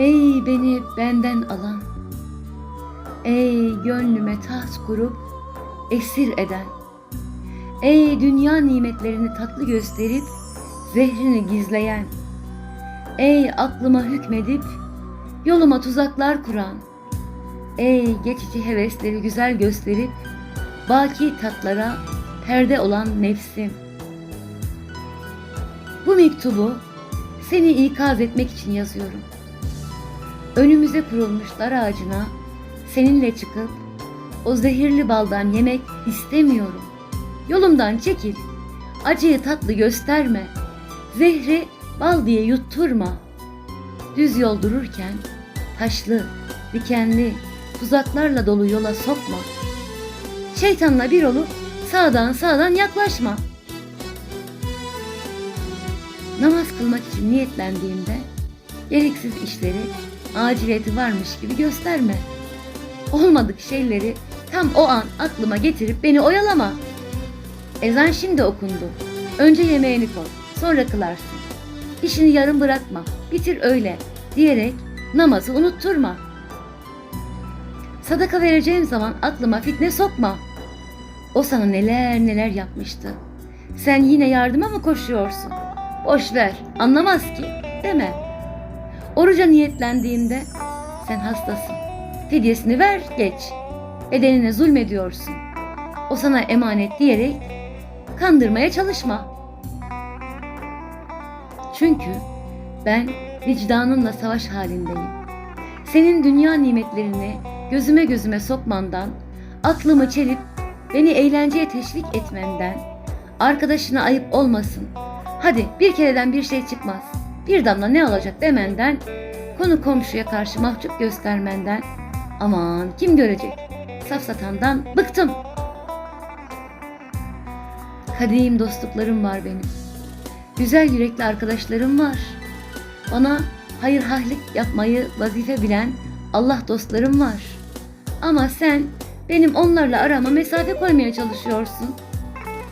Ey beni benden alan, ey gönlüme taht kurup esir eden, ey dünya nimetlerini tatlı gösterip zehrini gizleyen, ey aklıma hükmedip yoluma tuzaklar kuran, ey geçici hevesleri güzel gösterip baki tatlara perde olan nefsim. Bu mektubu seni ikaz etmek için yazıyorum. Önümüze kurulmuş dar ağacına seninle çıkıp o zehirli baldan yemek istemiyorum. Yolumdan çekil. Acıyı tatlı gösterme. Zehri bal diye yutturma. Düz yol dururken taşlı, dikenli, tuzaklarla dolu yola sokma. Şeytanla bir olup sağdan sağdan yaklaşma. Namaz kılmak için niyetlendiğimde gereksiz işleri aciliyeti varmış gibi gösterme. Olmadık şeyleri tam o an aklıma getirip beni oyalama. Ezan şimdi okundu. Önce yemeğini koy, sonra kılarsın. İşini yarım bırakma, bitir öyle diyerek namazı unutturma. Sadaka vereceğim zaman aklıma fitne sokma. O sana neler neler yapmıştı. Sen yine yardıma mı koşuyorsun? Boş ver, anlamaz ki deme. Oruca niyetlendiğinde sen hastasın. Fidyesini ver, geç. Bedenine zulmediyorsun. O sana emanet diyerek kandırmaya çalışma. Çünkü ben vicdanınla savaş halindeyim. Senin dünya nimetlerini gözüme gözüme sokmandan, aklımı çelip beni eğlenceye teşvik etmenden, arkadaşına ayıp olmasın. Hadi bir kereden bir şey çıkmaz. Bir damla ne olacak demenden, konu komşuya karşı mahcup göstermenden, aman kim görecek? Safsatandan bıktım. Kadim dostluklarım var benim. Güzel yürekli arkadaşlarım var. Bana hayır hahlik yapmayı vazife bilen Allah dostlarım var. Ama sen benim onlarla arama mesafe koymaya çalışıyorsun.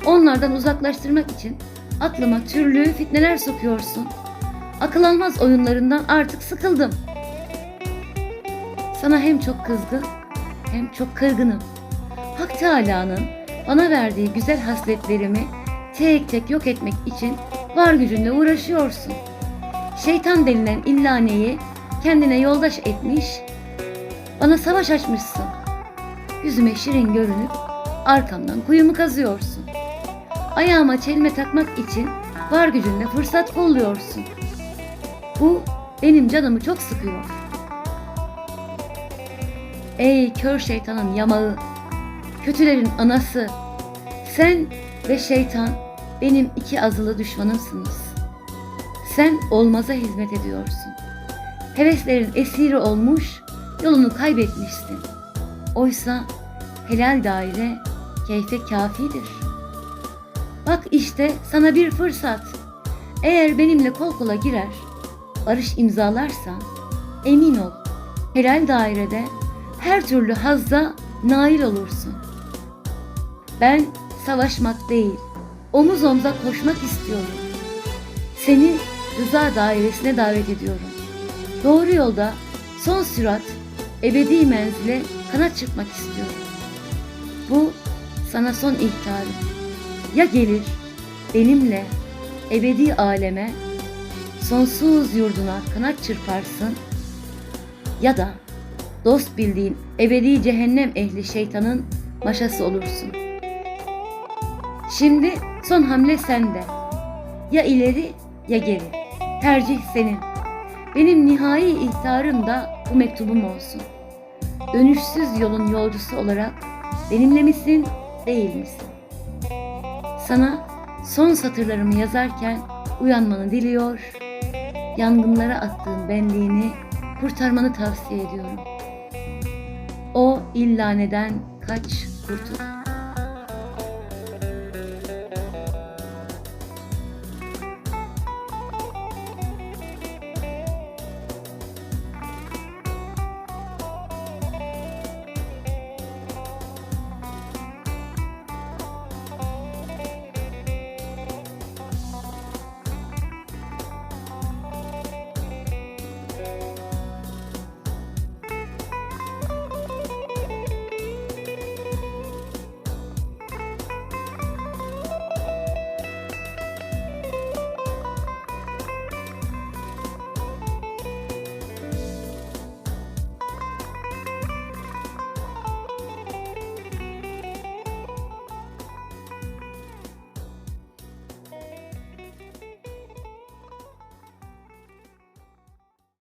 Onlardan uzaklaştırmak için aklıma türlü fitneler sokuyorsun. Akıl almaz oyunlarından artık sıkıldım. Sana hem çok kızgın hem çok kırgınım. Hak Teâlâ'nın bana verdiği güzel hasletlerimi tek tek yok etmek için var gücünle uğraşıyorsun. Şeytan denilen illaneyi kendine yoldaş etmiş, bana savaş açmışsın. Yüzüme şirin görünüp arkamdan kuyumu kazıyorsun. Ayağıma çelme takmak için var gücünle fırsat kolluyorsun. Bu benim canımı çok sıkıyor. Ey kör şeytanın yamağı, kötülerin anası, sen ve şeytan benim iki azılı düşmanımsınız. Sen olmaza hizmet ediyorsun. Heveslerin esiri olmuş, yolunu kaybetmişsin. Oysa helal daire keyfe kafidir. Bak işte sana bir fırsat. Eğer benimle kol kola girer, barış imzalarsan emin ol helal dairede her türlü hazza nail olursun. Ben savaşmak değil, omuz omuza koşmak istiyorum. Seni rıza dairesine davet ediyorum. Doğru yolda son sürat ebedi menzile kanat çırpmak istiyorum. Bu sana son ihtarım. Ya gelir benimle ebedi aleme sonsuz yurduna kanat çırparsın ya da dost bildiğin ebedi cehennem ehli şeytanın maşası olursun. Şimdi son hamle sende. Ya ileri ya geri. Tercih senin. Benim nihai ihtarım da bu mektubum olsun. Dönüşsüz yolun yolcusu olarak benimle misin, değil misin? Sana son satırlarımı yazarken uyanmanı diliyor, yangınlara attığın benliğini kurtarmanı tavsiye ediyorum. O illaneden kaç kurtul.